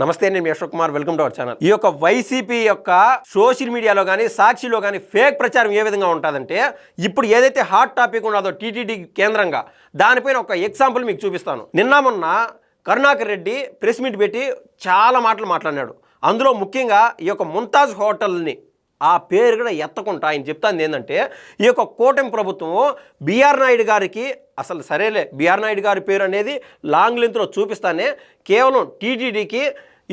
నమస్తే నేను Ashok Kumar. Welcome to our channel. ఈ యొక్క వైసీపీ యొక్క సోషల్ మీడియాలో కానీ సాక్షిలో కానీ ఫేక్ ప్రచారం ఏ విధంగా ఉంటుందంటే ఇప్పుడు ఏదైతే హాట్ టాపిక్ ఉన్నదో టీటీడీ కేంద్రంగా దానిపైన ఒక ఎగ్జాంపుల్ మీకు చూపిస్తాను. నిన్న మొన్న కరుణాకర్ రెడ్డి ప్రెస్ మీట్ పెట్టి చాలా మాటలు మాట్లాడినాడు. అందులో ముఖ్యంగా ఈ యొక్క ముంతాజ్ హోటల్ని ఆ పేరు కూడా ఎత్తకుండా ఆయన చెప్తాంది ఏంటంటే ఈ యొక్క కూటమి ప్రభుత్వం బీఆర్ నాయుడు గారికి అసలు సరేలే బీఆర్ నాయుడు గారి పేరు అనేది లాంగ్ లెంత్లో చూపిస్తానే కేవలం టీటీడీకి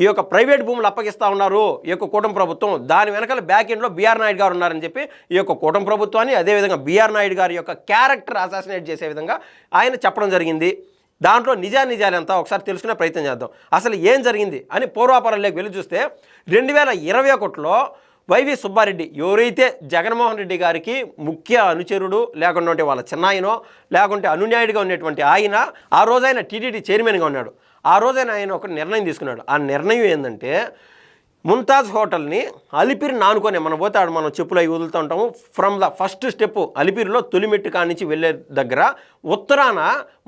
ఈ యొక్క ప్రైవేట్ భూములు అప్పగిస్తూ ఉన్నారు ఈ యొక్క కూటమి ప్రభుత్వం. దాని వెనకాల బ్యాక్ ఎండ్లో బీఆర్ నాయుడు గారు ఉన్నారని చెప్పి ఈ యొక్క కూటమి ప్రభుత్వాన్ని అదేవిధంగా బీఆర్ నాయుడు గారి యొక్క క్యారెక్టర్ అసాసినేట్ చేసే విధంగా ఆయన చెప్పడం జరిగింది. దాంట్లో నిజా నిజాలు ఎంత ఒకసారి తెలుసుకునే ప్రయత్నం చేద్దాం. అసలు ఏం జరిగింది అని పూర్వాపరంలోకి వెళ్ళి చూస్తే రెండు వేల ఇరవై ఒకటిలో వైవి సుబ్బారెడ్డి ఎవరైతే జగన్మోహన్ రెడ్డి గారికి ముఖ్య అనుచరుడు లేకుంటే వాళ్ళ చిన్నాయనో లేకుంటే అనున్యాయుడిగా ఉన్నటువంటి ఆయన ఆ రోజు ఆయన టీటీడీ చైర్మన్గా ఉన్నాడు. ఆ రోజైన ఆయన ఒక నిర్ణయం తీసుకున్నాడు. ఆ నిర్ణయం ఏంటంటే ముంతాజ్ హోటల్ని అలిపిరి నానుకొని మనం పోతే ఆడ మనం చెప్పులు అవి వదులుతూ ఉంటాము. ఫ్రమ్ ద ఫస్ట్ స్టెప్ అలిపిరిలో తొలిమెట్టు కానించి వెళ్ళే దగ్గర ఉత్తరాన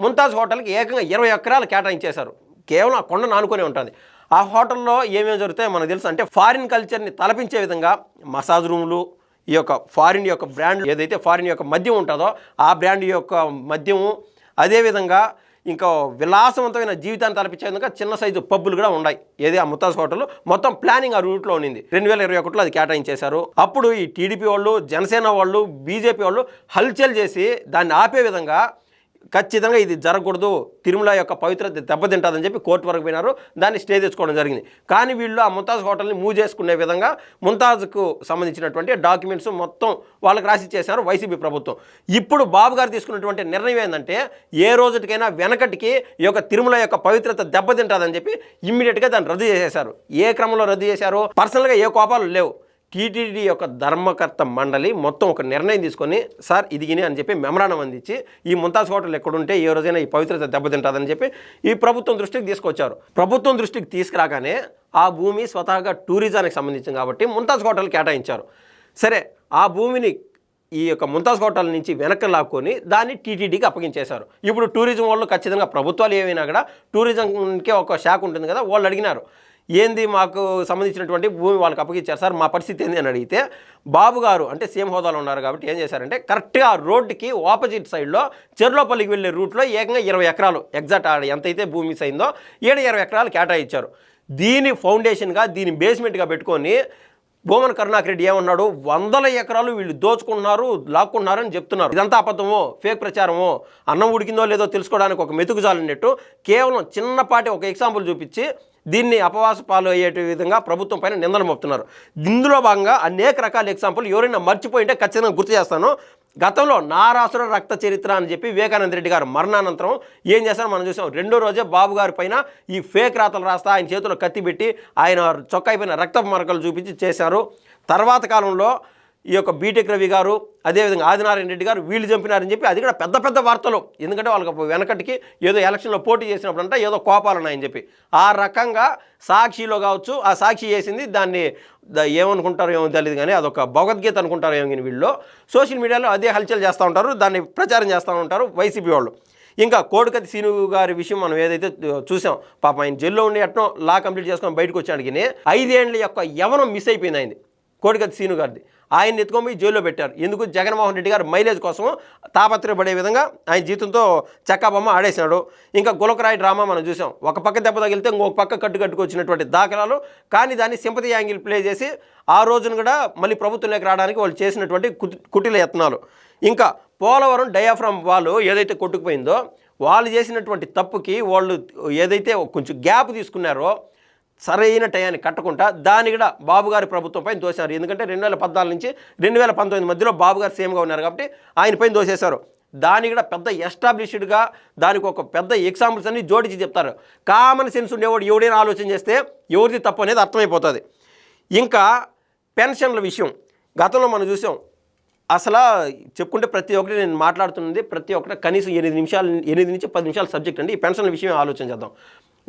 ముంతాజ్ హోటల్కి ఏకంగా ఇరవై ఎకరాలు కేటాయించేశారు. కేవలం ఆ కొండ నానుకొని ఉంటుంది. ఆ హోటల్లో ఏమేమి జరుగుతాయో మనకు తెలుసు. అంటే ఫారిన్ కల్చర్ని తలపించే విధంగా మసాజ్ రూములు ఈ యొక్క ఫారిన్ యొక్క బ్రాండ్ ఏదైతే ఫారిన్ యొక్క మద్యం ఉంటుందో ఆ బ్రాండ్ యొక్క మద్యము అదేవిధంగా ఇంకా విలాసవంతమైన జీవితాన్ని తలపించే విధంగా చిన్న సైజు పబ్బులు కూడా ఉన్నాయి. ఏది ఆ ముత్తాజ్ హోటల్? మొత్తం ప్లానింగ్ ఆ రూట్లో ఉండింది. రెండు వేల ఇరవై ఒకటిలో అది కేటాయించేశారు. అప్పుడు ఈ టీడీపీ వాళ్ళు జనసేన వాళ్ళు బీజేపీ వాళ్ళు హల్చల్ చేసి దాన్ని ఆపే విధంగా ఖచ్చితంగా ఇది జరగకూడదు. తిరుమల యొక్క పవిత్రత దెబ్బతింటుందని చెప్పి కోర్టు వరకు పోయినారు. దాన్ని స్టే తెచ్చుకోవడం జరిగింది. కానీ వీళ్ళు ఆ ముంతాజ్ హోటల్ని మూవ్ చేసుకునే విధంగా ముంతాజ్కు సంబంధించినటువంటి డాక్యుమెంట్స్ మొత్తం వాళ్ళకి రాసి చేశారు వైసీపీ ప్రభుత్వం. ఇప్పుడు బాబు గారు తీసుకున్నటువంటి నిర్ణయం ఏంటంటే ఏ రోజుకైనా వెనకటికి ఈ యొక్క తిరుమల యొక్క పవిత్రత దెబ్బతింటుందని చెప్పి ఇమ్మీడియట్గా దాన్ని రద్దు చేసేశారు. ఏ క్రమంలో రద్దు చేశారు? పర్సనల్గా ఏ కోపాలు లేవు. టీటీడీ యొక్క ధర్మకర్త మండలి మొత్తం ఒక నిర్ణయం తీసుకొని సార్ ఇదిగిని అని చెప్పి మెమరాండం అందించి ఈ ముంతాజ్ హోటల్ ఎక్కడుంటే ఏ రోజైనా ఈ పవిత్రత దెబ్బతింటుందని చెప్పి ఈ ప్రభుత్వం దృష్టికి తీసుకొచ్చారు. ప్రభుత్వం దృష్టికి తీసుకురాగానే ఆ భూమి స్వతహాగా టూరిజానికి సంబంధించింది కాబట్టి ముంతాజ్ హోటల్ కేటాయించారు. సరే ఆ భూమిని ఈ యొక్క ముంతాజ్ హోటల్ నుంచి వెనక్కి లాక్కొని దాన్ని టీటీడీకి అప్పగించేశారు. ఇప్పుడు టూరిజం వాళ్ళు ఖచ్చితంగా ప్రభుత్వాలు ఏమైనా కూడా టూరిజంకి ఒక శాఖ ఉంటుంది కదా వాళ్ళు అడిగినారు. ఏంది మాకు సంబంధించినటువంటి భూమి వాళ్ళకి అప్పగించారు? సార్ మా పరిస్థితి ఏంది అని అడిగితే బాబు గారు అంటే సీఎం హోదాలో ఉన్నారు కాబట్టి ఏం చేశారంటే కరెక్ట్గా రోడ్డుకి ఆపోజిట్ సైడ్లో చెర్లోపల్లికి వెళ్ళే రూట్లో ఏకంగా ఇరవై ఎకరాలు ఎగ్జాక్ట్ ఎంతైతే భూమి సైందో అయిందో ఏడు ఇరవై ఎకరాలు కేటాయించారు. దీని ఫౌండేషన్గా దీని బేస్మెంట్గా పెట్టుకొని భూమన్ కరుణాకర్ రెడ్డి ఏమన్నాడు? వందల ఎకరాలు వీళ్ళు దోచుకుంటున్నారు లాక్కుంటున్నారని చెప్తున్నారు. ఇదంతా అబద్ధమో ఫేక్ ప్రచారమో అన్నం ఉడికిందో లేదో తెలుసుకోవడానికి ఒక మెతుకు జాలన్నట్టు కేవలం చిన్నపాటి ఒక ఎగ్జాంపుల్ చూపించి దీన్ని అపవాస పాలు అయ్యేటి విధంగా ప్రభుత్వం పైన నిందలు మోపుతున్నారు. ఇందులో భాగంగా అనేక రకాల ఎగ్జాంపుల్ ఎవరైనా మర్చిపోయింటే ఖచ్చితంగా గుర్తు చేస్తాను. గతంలో నారాసుర రక్త చరిత్ర అని చెప్పి వివేకానంద రెడ్డి గారు మరణానంతరం ఏం చేశారో మనం చూసాం. రెండో రోజే బాబు గారి పైన ఈ ఫేక్ రాతలు రాస్తా ఆయన చేతిలో కత్తి పెట్టి ఆయన చొక్కా అయిపోయిన రక్త మరకలు చూపించి చేశారు. తర్వాత కాలంలో ఈ యొక్క బీటెక్ రవి గారు అదేవిధంగా ఆదినారాయణ రెడ్డి గారు వీళ్ళు చంపినారని చెప్పి అది కూడా పెద్ద పెద్ద వార్తలు. ఎందుకంటే వాళ్ళకి వెనకటికి ఏదో ఎలక్షన్లో పోటీ చేసినప్పుడంట ఏదో కోపాలు ఉన్నాయని చెప్పి. ఆ రకంగా సాక్షిలో కావచ్చు ఆ సాక్షి చేసింది దాన్ని ఏమనుకుంటారో ఏమో తెలియదు కానీ అదొక భగవద్గీత అనుకుంటారో ఏమో కానీ వీళ్ళు. సోషల్ మీడియాలో అదే హల్చల్ చేస్తూ ఉంటారు దాన్ని ప్రచారం చేస్తూ ఉంటారు వైసీపీ వాళ్ళు. ఇంకా కోడికతి సీను గారి విషయం మనం ఏదైతే చూసాం పాప ఆయన జైల్లో ఉండి ఎట్నో లా కంప్లీట్ చేసుకొని బయటకు వచ్చాడికి ఐదేండ్ల యొక్క యవనం మిస్ అయిపోయింది అయింది కోడికత్తి సీను గారిది. ఆయన ఎత్తుకొని పోయి జైల్లో పెట్టారు. ఎందుకు? జగన్మోహన్ రెడ్డి గారు మైలేజ్ కోసం తాపత్రయపడే విధంగా ఆయన జీతంతో చెక్కాబొమ్మ ఆడేసినాడు ఇంకా గులకరాయి డ్రామా మనం చూసాం. ఒక పక్క దెబ్బ తగిలితే ఇంకొక పక్క కట్టు కట్టుకొచ్చినటువంటి దాఖలాలు. కానీ దాన్ని సింపతి యాంగిల్ ప్లే చేసి ఆ రోజున కూడా మళ్ళీ ప్రభుత్వంలోకి రావడానికి వాళ్ళు చేసినటువంటి కుటిల యత్నాలు. ఇంకా పోలవరం డయాఫ్రమ్ వాళ్ళు ఏదైతే కొట్టుకుపోయిందో వాళ్ళు చేసినటువంటి తప్పుకి వాళ్ళు ఏదైతే కొంచెం గ్యాప్ తీసుకున్నారో సరైన టయాన్ని కట్టకుండా దాని కూడా బాబుగారి ప్రభుత్వంపై దోశారు. ఎందుకంటే రెండు వేల పద్నాలుగు నుంచి రెండు వేల పంతొమ్మిది మధ్యలో బాబుగారు సీఎంగా ఉన్నారు కాబట్టి ఆయనపై దోసేశారు. దాన్ని కూడా పెద్ద ఎస్టాబ్లిష్డ్గా దానికి ఒక పెద్ద ఎగ్జాంపుల్స్ అన్ని జోడించి చెప్తారు. కామన్ సెన్స్ ఉండేవాడు ఎవడైనా ఆలోచన చేస్తే ఎవరిది తప్పు అనేది అర్థమైపోతుంది. ఇంకా పెన్షన్ల విషయం. గతంలో మనం చూసాం అసలు చెప్పుకుంటే ప్రతి ఒక్కటి నేను మాట్లాడుతున్నది ప్రతి ఒక్కటి కనీసం ఎనిమిది నిమిషాలు ఎనిమిది నుంచి పది నిమిషాల సబ్జెక్ట్ అండి. ఈ పెన్షన్ల విషయం ఆలోచన చేద్దాం.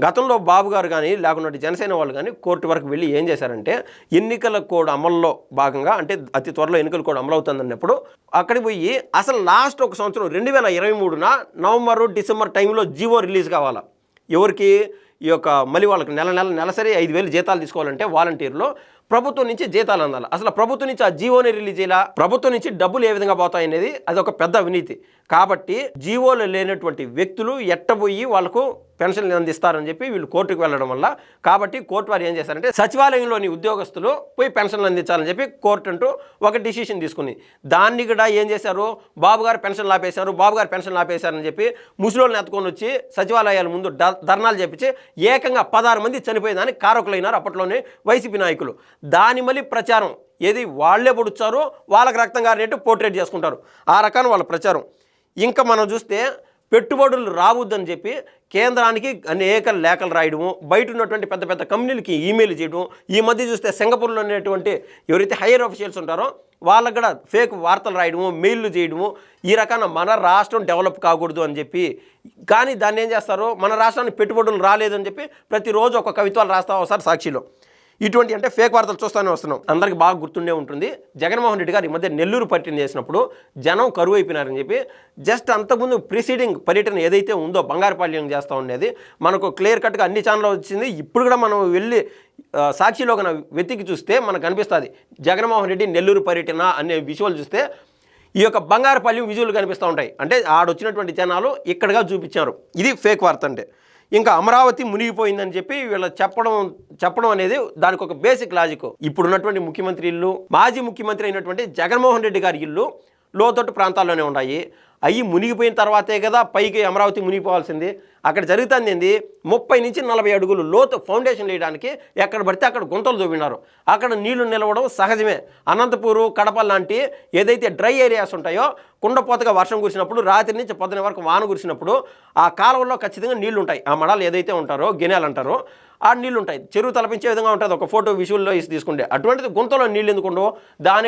గతంలో బాబు గారు కానీ లేకుండా జనసేన వాళ్ళు కానీ కోర్టు వరకు వెళ్ళి ఏం చేశారంటే ఎన్నికల కోడ్ అమల్లో భాగంగా అంటే అతి త్వరలో ఎన్నికల కోడ్ అమలు అక్కడికి పోయి అసలు లాస్ట్ ఒక సంవత్సరం రెండు వేల ఇరవై మూడున నవంబరు డిసెంబర్ టైంలో జీవో రిలీజ్ కావాలా? ఎవరికి? ఈ యొక్క మళ్ళీ వాళ్ళకి నెల నెల నెలసరి ఐదు వేలు జీతాలు తీసుకోవాలంటే వాలంటీర్లో ప్రభుత్వం నుంచి జీతాలు అందాలి. అసలు ప్రభుత్వం నుంచి ఆ జీవోని రిలీజ్ చేయాల? ప్రభుత్వం నుంచి డబ్బులు ఏ విధంగా పోతాయి అనేది అది ఒక పెద్ద అవినీతి. కాబట్టి జీవోలు లేనటువంటి వ్యక్తులు ఎట్టబోయి వాళ్ళకు పెన్షన్లు అందిస్తారని చెప్పి వీళ్ళు కోర్టుకు వెళ్ళడం వల్ల. కాబట్టి కోర్టు వారు ఏం చేశారంటే సచివాలయంలోని ఉద్యోగస్తులు పోయి పెన్షన్లు అందించాలని చెప్పి కోర్టు అంటూ ఒక డిసిషన్ తీసుకుంది. దాన్ని కూడా ఏం చేశారు? బాబు గారు పెన్షన్లు ఆపేశారు బాబు గారు పెన్షన్లు ఆపేశారని చెప్పి ముసలోళ్ళని ఎత్తుకొని వచ్చి సచివాలయాల ముందు ధర్నాలు చెప్పించి ఏకంగా పదహారు మంది చనిపోయేదానికి కారకులైనారు అప్పట్లోనే వైసీపీ నాయకులు. దాని మళ్ళీ ప్రచారం. ఏది వాళ్ళే పొడుచారో వాళ్ళకి రక్తం కారినట్టు పోర్ట్రేట్ చేసుకుంటారు. ఆ రకాన్ని వాళ్ళ ప్రచారం. ఇంకా మనం చూస్తే పెట్టుబడులు రావద్దని చెప్పి కేంద్రానికి అనేక లేఖలు రాయడము బయట ఉన్నటువంటి పెద్ద పెద్ద కంపెనీలకి ఈమెయిల్ చేయడం ఈ మధ్య చూస్తే సింగపూర్లో ఉన్నటువంటి ఎవరైతే హైయర్ ఆఫీషియల్స్ ఉంటారో వాళ్ళకు కూడా ఫేక్ వార్తలు రాయడము మెయిల్లు చేయడము ఈ రకాన మన రాష్ట్రం డెవలప్ కాకూడదు అని చెప్పి. కానీ దాన్ని ఏం చేస్తారు మన రాష్ట్రానికి పెట్టుబడులు రాలేదని చెప్పి ప్రతిరోజు ఒక కవిత్వాలు రాస్తా వస్తారు సాక్షిలో? ఇటువంటి అంటే ఫేక్ వార్తలు చూస్తూనే వస్తున్నాం. అందరికి బాగా గుర్తుండే ఉంటుంది. జగన్మోహన్ రెడ్డి గారు ఈ మధ్య నెల్లూరు పర్యటన చేసినప్పుడు జనం కరువు అయిపోయినారని చెప్పి జస్ట్ అంతకుముందు ప్రిసీడింగ్ పర్యటన ఏదైతే ఉందో బంగారుపాళ్యం చేస్తూ ఉండేది మనకు క్లియర్ కట్గా అన్ని ఛానల్ వచ్చింది. ఇప్పుడు కూడా మనం వెళ్ళి సాక్షిలో కన వెతికి చూస్తే మనకు అనిపిస్తుంది జగన్మోహన్ రెడ్డి నెల్లూరు పర్యటన అనే విజువల్ చూస్తే ఈ యొక్క బంగారుపల్లి విజువల్ కనిపిస్తూ ఉంటాయి. అంటే ఆడొచ్చినటువంటి జనాలు ఇక్కడగా చూపించారు. ఇది ఫేక్ వార్త అంటే. ఇంకా అమరావతి మునిగిపోయిందని చెప్పి వీళ్ళు చెప్పడం చెప్పడం అనేది దానికి ఒక బేసిక్ లాజిక్ ఇప్పుడున్నటువంటి ముఖ్యమంత్రి ఇల్లు మాజీ ముఖ్యమంత్రి అయినటువంటి జగన్మోహన్ రెడ్డి గారి ఇల్లు లోతట్టు ప్రాంతాల్లోనే ఉన్నాయి. అవి మునిగిపోయిన తర్వాతే కదా పైకి అమరావతి మునిగిపోవాల్సింది. అక్కడ జరుగుతుంది ఏంది? ముప్పై నుంచి నలభై అడుగులు లోతు ఫౌండేషన్ వేయడానికి ఎక్కడ పడితే అక్కడ గుంతలు చూపినారు అక్కడ నీళ్ళు నిలవడం సహజమే. అనంతపూరు కడప లాంటి ఏదైతే డ్రై ఏరియాస్ ఉంటాయో కుండపోతగా వర్షం కురిసినప్పుడు రాత్రి నుంచి పొద్దున వరకు వాన కురిసినప్పుడు ఆ కాలువల్లో ఖచ్చితంగా నీళ్ళు ఉంటాయి ఆ మడాలు ఏదైతే ఉంటారో గినాలు అంటారో ఆ నీళ్ళు ఉంటాయి చెరువు తలపించే విధంగా ఉంటుంది. ఒక ఫోటో విజువల్లో ఇసి తీసుకుంటే. అటువంటిది గుంతలో నీళ్ళు ఎందుకు ఉండవు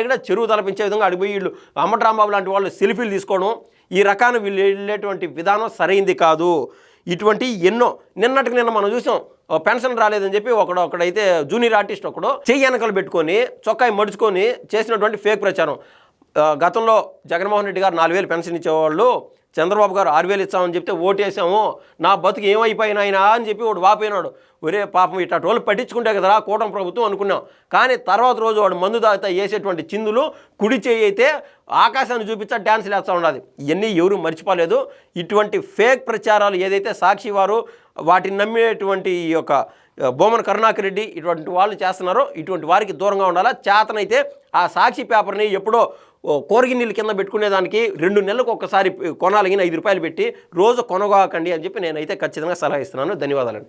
కూడా చెరువు తలపించే విధంగా అడిగిపోయి వీళ్ళు అమ్మట్రాంబాబు లాంటి వాళ్ళు సెల్ఫీలు తీసుకోవడం ఈ రకాన్ని వీళ్ళు వెళ్ళేటువంటి విధానం సరైంది కాదు. ఇటువంటి ఎన్నో నిన్నటికి నిన్న మనం చూసాం పెన్షన్ రాలేదని చెప్పి ఒకడు ఒకడైతే జూనియర్ ఆర్టిస్ట్ ఒకడు చెయ్యి వెనకలు పెట్టుకొని చొక్కాయి మడుచుకొని చేసినటువంటి ఫేక్ ప్రచారం. గతంలో జగన్మోహన్ రెడ్డి గారు నాలుగు వేలు పెన్షన్ ఇచ్చేవాళ్ళు చంద్రబాబు గారు ఆరువేలు ఇచ్చామని చెప్తే ఓటేసాము నా బతుకు ఏమైపోయినాయినా అని చెప్పి వాడు వాపోయినాడు. ఒరే పాపం ఇట్లా టోళ్ళు పట్టించుకుంటే కదరా కూటమి ప్రభుత్వం అనుకున్నాం. కానీ తర్వాత రోజు వాడు మందు తాగితే వేసేటువంటి చిందులు కుడి చేయి అయితే ఆకాశాన్ని చూపించా డ్యాన్సులు వేస్తూ ఉన్నది. ఇవన్నీ ఎవరు మర్చిపోలేదు. ఇటువంటి ఫేక్ ప్రచారాలు ఏదైతే సాక్షి వారు వాటిని నమ్మేటువంటి ఈ యొక్క బోమన్ కరుణాకర్ రెడ్డి ఇటువంటి వాళ్ళు చేస్తున్నారో ఇటువంటి వారికి దూరంగా ఉండాలా? చేతనైతే ఆ సాక్షి పేపర్ని ఎప్పుడో ఓ కోరిగి నీళ్ళు కింద పెట్టుకునేదానికి రెండు నెలలకు ఒకసారి కొనాలని ఐదు రూపాయలు పెట్టి రోజు కొనగాకండి అని చెప్పి నేనైతే ఖచ్చితంగా సలహా ఇస్తున్నాను. ధన్యవాదాలండి.